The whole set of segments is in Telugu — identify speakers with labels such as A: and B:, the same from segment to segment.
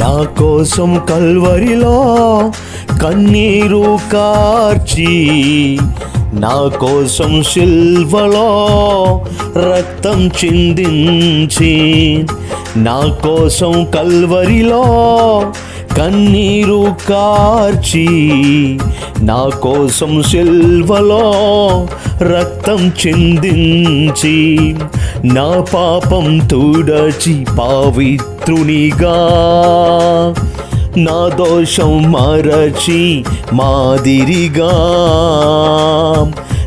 A: నా కోసం కల్వరిలో కన్నీరు కార్చి నా కోసం సిల్వలో రక్తం చిందించి నా కోసం కల్వరిలో కన్నీరు కార్చి నా కోసం సిల్వలో రక్తం చెందించి నా పాపం తుడచి పావిత్రునిగా. నా దోషం మరచి మాదిరిగా.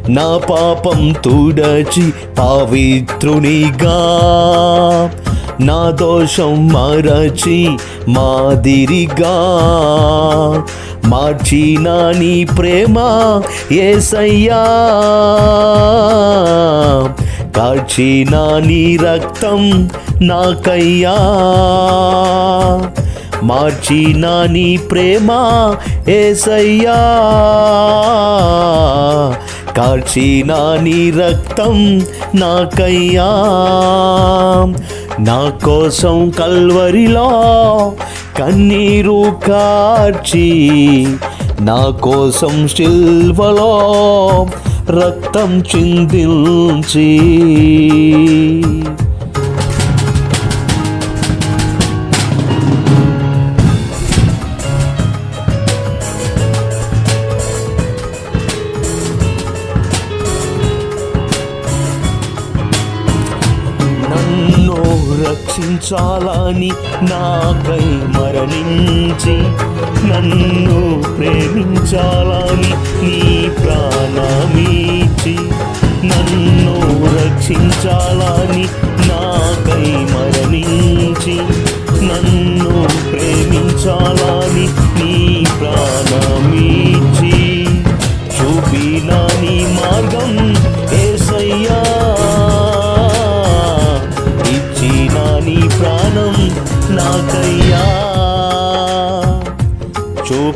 A: నా పాపం తుడచి పవిత్రునిగా. నా దోషం మరచి మాదిరిగా మార్చిన నీ ప్రేమ ఏసయ్యా. కాచిన నీ రక్తం నాకయ్యా. మార్చిన నీ ప్రేమ ఏసయ్యా. కార్చిన నీ రక్తం నాకయ్యా. నా కోసం కల్వరిలో కన్నీరు కార్చి నా కోసం శిల్వలో రక్తం చిందించి. రక్షించాలని నాకై మరణించి నన్ను ప్రేమించాలని నీ ప్రాణమీచి నన్ను రక్షించాలని నాకై మరణించి నన్ను ప్రేమించాలని నీ ప్రాణ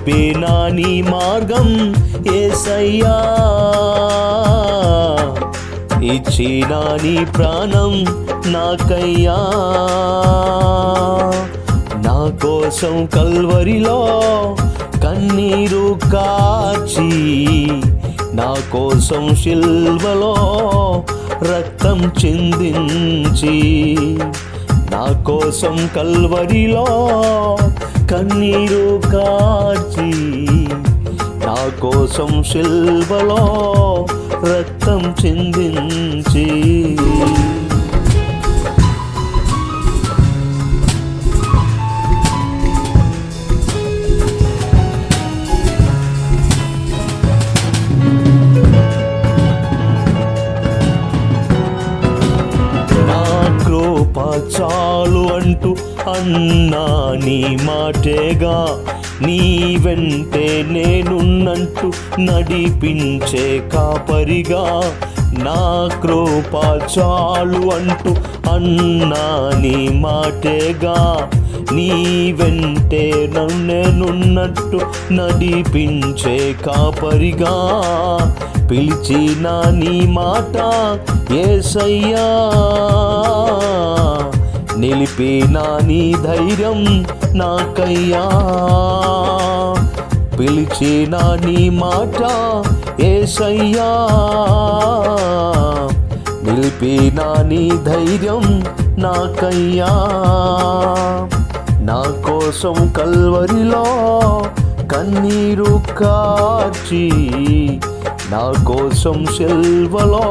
A: చూపిన నీ మార్గం ఏసయ్యా. ఇచ్చిన నీ ప్రాణం నాకయ్యా. నా కోసం కల్వరిలో కన్నీరు కాచి నా కోసం శిల్వలో రక్తం చిందించి నా కోసం కల్వరిలో కన్నీరు కాచి నా కోసం శిల్వలో రక్తం చిందించి. నా చాలు అంటూ అన్నా నీ మాటేగా నీ వెంటే నేనున్నంటూ నడిపించే కాపరిగా నా కృప చాలు అంటూ అన్నా నీ మాటేగా నీ వెంటే నన్నేనున్నట్టు నడిపించే కాపరిగా పిలిచిన నీ మాట ఏసయ్యా. నిలిపిన నీ ధైర్యం నాకయ్యా? పిలిచేనా నీ మాట ఏసయ్యా? నిలిపిన నీ ధైర్యం నాకయ్యా? నా కోసం కల్వరిలో కన్నీరు కాచి నా కోసం సెల్వలో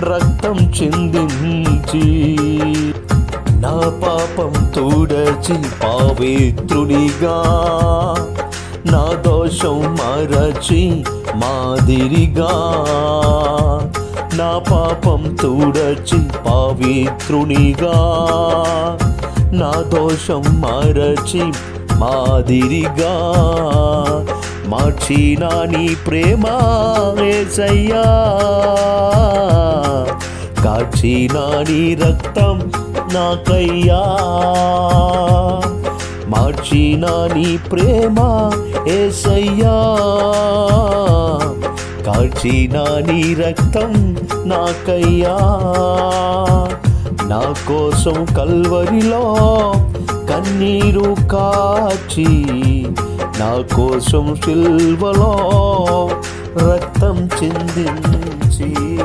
A: రక్తం చెందించి నా పాపం తుడచి పవిత్రునిగా నా దోషం మరచి మాదిరిగా నా పాపం తుడచి పావిత్రునిగా నా దోషం మరచి మాదిరిగా మార్చిన నీ ప్రేమ ఏసయ్యా కాచిన నీ రక్తం నాకయ్యా. మార్చిన నీ ప్రేమ ఏసయ్యా. కాచిన నీ రక్తం నాకయ్యా. నా కోసం కల్వరిలో కన్నీరు కాచి నా కోసం సిల్వలో రక్తం చిందించి.